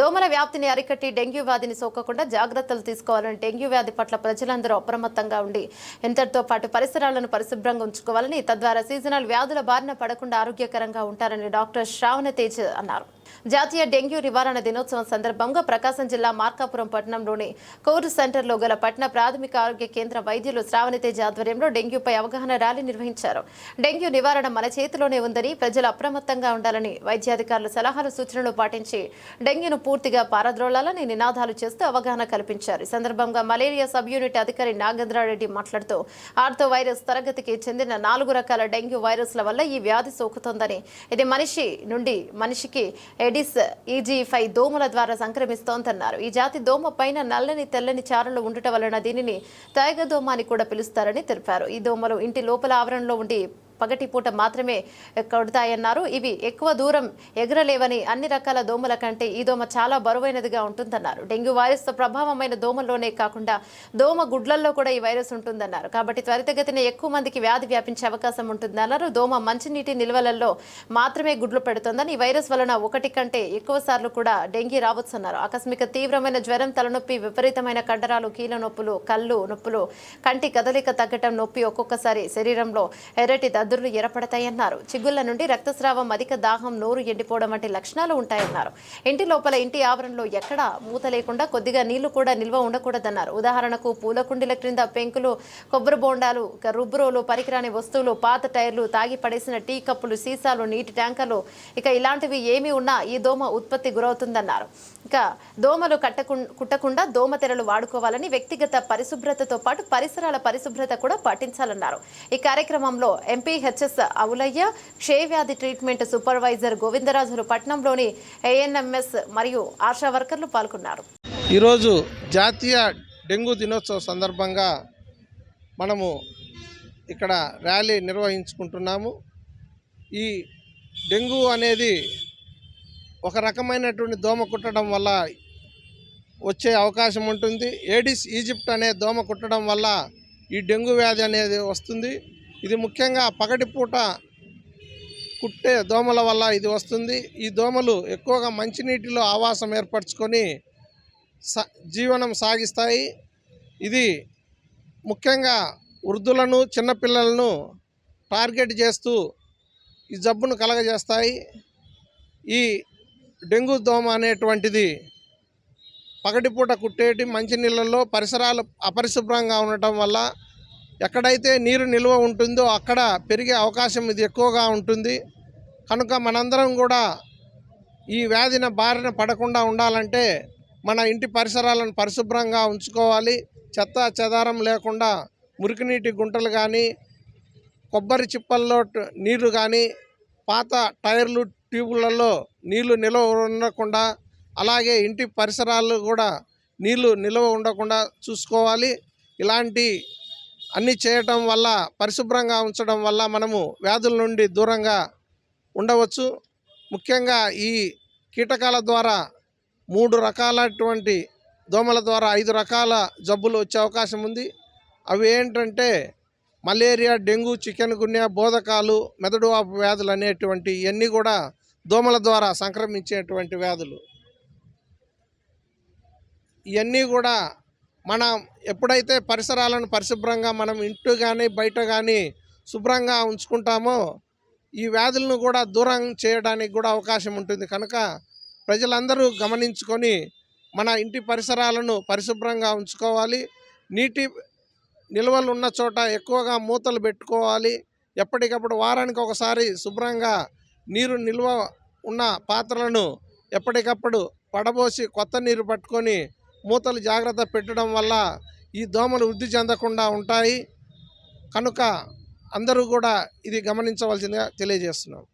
దోమల వ్యాప్తిని అరికట్టి డెంగ్యూ వ్యాధిని సోకకుండా జాగ్రత్తలు తీసుకోవాలని డెంగ్యూ వ్యాధి పట్ల ప్రజలందరూ అప్రమత్తంగా ఉండి ఇంతటితో పాటు పరిసరాలను పరిశుభ్రంగా ఉంచుకోవాలని తద్వారా సీజనల్ వ్యాధుల బారిన పడకుండా ఆరోగ్యకరంగా ఉంటారని డాక్టర్ శ్రావణ తేజ్ అన్నారు. జాతీయ డెంగ్యూ నివారణ దినోత్సవం సందర్భంగా ప్రకాశం జిల్లా మార్కాపురం పట్టణంలోని కోర్ సెంటర్లో గల పట్టణ ప్రాథమిక ఆరోగ్య కేంద్ర వైద్యులు శ్రావణితేజ ఆధ్వర్యంలో డెంగ్యూపై అవగాహన ర్యాలీ నిర్వహించారు. డెంగ్యూ నివారణ మన చేతిలోనే ఉందని ప్రజలు అప్రమత్తంగా ఉండాలని వైద్యాధికారులు సలహాలు సూచనలు పాటించి డెంగ్యూను పూర్తిగా పారద్రోళాలని నినాదాలు చేస్తూ అవగాహన కల్పించారు. ఈ సందర్భంగా మలేరియా సబ్ యూనిట్ అధికారి నాగేంద్రారెడ్డి మాట్లాడుతూ ఆర్థో వైరస్ తరగతికి చెందిన నాలుగు రకాల డెంగ్యూ వైరస్ల వల్ల ఈ వ్యాధి సోకుతోందని. ఇది మనిషి నుండి మనిషికి ఎడిస్ ఈజీ ఫైవ్ దోమల ద్వారా సంక్రమిస్తోందన్నారు. ఈ జాతి దోమ పైన నల్లని తెల్లని చారలు ఉండటం వలన దీనిని తైగ దోమ అని కూడా పిలుస్తారని తెలిపారు. ఈ దోమలు ఇంటి లోపల ఆవరణలో ఉండి పగటి పూట మాత్రమే కొడతాయన్నారు. ఇవి ఎక్కువ దూరం ఎగరలేవని అన్ని రకాల దోమల కంటే ఈ దోమ చాలా బరువైనదిగా ఉంటుందన్నారు. డెంగ్యూ వైరస్ ప్రభావమైన దోమల్లోనే కాకుండా దోమ గుడ్లల్లో కూడా ఈ వైరస్ ఉంటుందన్నారు. కాబట్టి త్వరితగతిన ఎక్కువ మందికి వ్యాధి వ్యాపించే అవకాశం ఉంటుందన్నారు. దోమ మంచినీటి నిల్వలలో మాత్రమే గుడ్లు పెడుతోందని ఈ వైరస్ వలన ఒకటి కంటే ఎక్కువ సార్లు కూడా డెంగీ రావచ్చన్నారు. ఆకస్మిక తీవ్రమైన జ్వరం తలనొప్పి విపరీతమైన కండరాలు కీళ్ళ నొప్పులు కళ్ళు నొప్పులు కంటి కదలిక తగ్గటం నొప్పి ఒక్కొక్కసారి శరీరంలో ఎర్రటి అదుర్లు ఏర్పడతాయన్నారు చిగుళ్ళ నుండి రక్తస్రావం అధిక దాహం నోరు ఎండిపోవడం వంటి లక్షణాలు ఉంటాయన్నారు. ఇంటి లోపల ఇంటి ఆవరణలో ఎక్కడా మూత లేకుండా కొద్దిగా నీళ్ళు కూడా నిల్వ ఉండకూడదన్నారు. ఉదాహరణకు పూల కుండీల క్రింద పెంకులు కొబ్బరి బోండాలు ఇక రుబ్బురోలు పనికిరాని వస్తువులు పాత టైర్లు తాగి పడేసిన టీ కప్పులు సీసాలు నీటి ట్యాంకర్లు. ఇక ఇలాంటివి ఏమి ఉన్నా ఈ దోమ ఉత్పత్తి గురవుతుందన్నారు. ఇక దోమలు కట్టకు కుట్టకుండా దోమ తెరలు వాడుకోవాలని వ్యక్తిగత పరిశుభ్రతతో పాటు పరిసరాల పరిశుభ్రత కూడా పాటించాలన్నారు. ఈ కార్యక్రమంలో ఎంపీ హెచ్ఎస్ అవులయ్య క్షయవ్యాధి ట్రీట్మెంట్ సూపర్వైజర్ గోవిందరాజులు పట్నంలోని ఏఎన్ఎంఎస్ మరియు ఆశా వర్కర్లు పాల్గొన్నారు. ఈరోజు జాతీయ డెంగ్యూ దినోత్సవం సందర్భంగా మనము ఇక్కడ ర్యాలీ నిర్వహించుకుంటున్నాము. ఈ డెంగ్యూ అనేది ఒక రకమైనటువంటి దోమ కుట్టడం వల్ల వచ్చే అవకాశం ఉంటుంది. ఏడిస్ ఈజిప్ట్ అనే దోమ కుట్టడం వల్ల ఈ డెంగ్యూ వ్యాధి అనేది వస్తుంది. ఇది ముఖ్యంగా పగటిపూట కుట్టే దోమల వల్ల ఇది వస్తుంది. ఈ దోమలు ఎక్కువగా మంచినీటిలో ఆవాసం ఏర్పరచుకొని స జీవనం సాగిస్తాయి. ఇది ముఖ్యంగా వృద్ధులను చిన్నపిల్లలను టార్గెట్ చేస్తూ ఈ జబ్బును కలగజేస్తాయి. ఈ డెంగ్యూ దోమ అనేటువంటిది పగటిపూట కుట్టేటి మంచినీళ్ళల్లో పరిసరాలు అపరిశుభ్రంగా ఉండటం వల్ల ఎక్కడైతే నీరు నిల్వ ఉంటుందో అక్కడ పెరిగే అవకాశం ఇది ఎక్కువగా ఉంటుంది. కనుక మనందరం కూడా ఈ వ్యాధిన బారిన పడకుండా ఉండాలంటే మన ఇంటి పరిసరాలను పరిశుభ్రంగా ఉంచుకోవాలి. చెత్త చెదారం లేకుండా మురికినీటి గుంటలు కానీ కొబ్బరి చిప్పల్లో నీరు కానీ పాత టైర్లు ట్యూబులలో నీళ్ళు నిల్వ ఉండకుండా అలాగే ఇంటి పరిసరాలు కూడా నీళ్ళు నిల్వ ఉండకుండా చూసుకోవాలి. ఇలాంటి అన్నీ చేయటం వల్ల పరిశుభ్రంగా ఉంచడం వల్ల మనము వ్యాధుల నుండి దూరంగా ఉండవచ్చు. ముఖ్యంగా ఈ కీటకాల ద్వారా మూడు రకాలటువంటి దోమల ద్వారా ఐదు రకాల జబ్బులు వచ్చే అవకాశం ఉంది. అవి ఏంటంటే మలేరియా డెంగ్యూ చికెన్ గున్యా బోధకాలు మెదడు వాపు వ్యాధులు అనేటువంటి ఇవన్నీ కూడా దోమల ద్వారా సంక్రమించేటువంటి వ్యాధులు. ఇవన్నీ కూడా మనం ఎప్పుడైతే పరిసరాలను పరిశుభ్రంగా మనం ఇంటూ కానీ బయట కానీ శుభ్రంగా ఉంచుకుంటామో ఈ వ్యాధులను కూడా దూరం చేయడానికి కూడా అవకాశం ఉంటుంది. కనుక ప్రజలందరూ గమనించుకొని మన ఇంటి పరిసరాలను పరిశుభ్రంగా ఉంచుకోవాలి. నీటి నిల్వలు ఉన్న చోట ఎక్కువగా మూతలు పెట్టుకోవాలి. ఎప్పటికప్పుడు వారానికి ఒకసారి శుభ్రంగా నీరు నిల్వ ఉన్న పాత్రలను ఎప్పటికప్పుడు పడబోసి కొత్త నీరు పట్టుకొని మూతలు జాగ్రత్త పెట్టడం వల్ల ఈ దోమలు వృద్ధి చెందకుండా ఉంటాయి. కనుక అందరూ కూడా ఇది గమనించవలసిందిగా తెలియజేస్తున్నాం.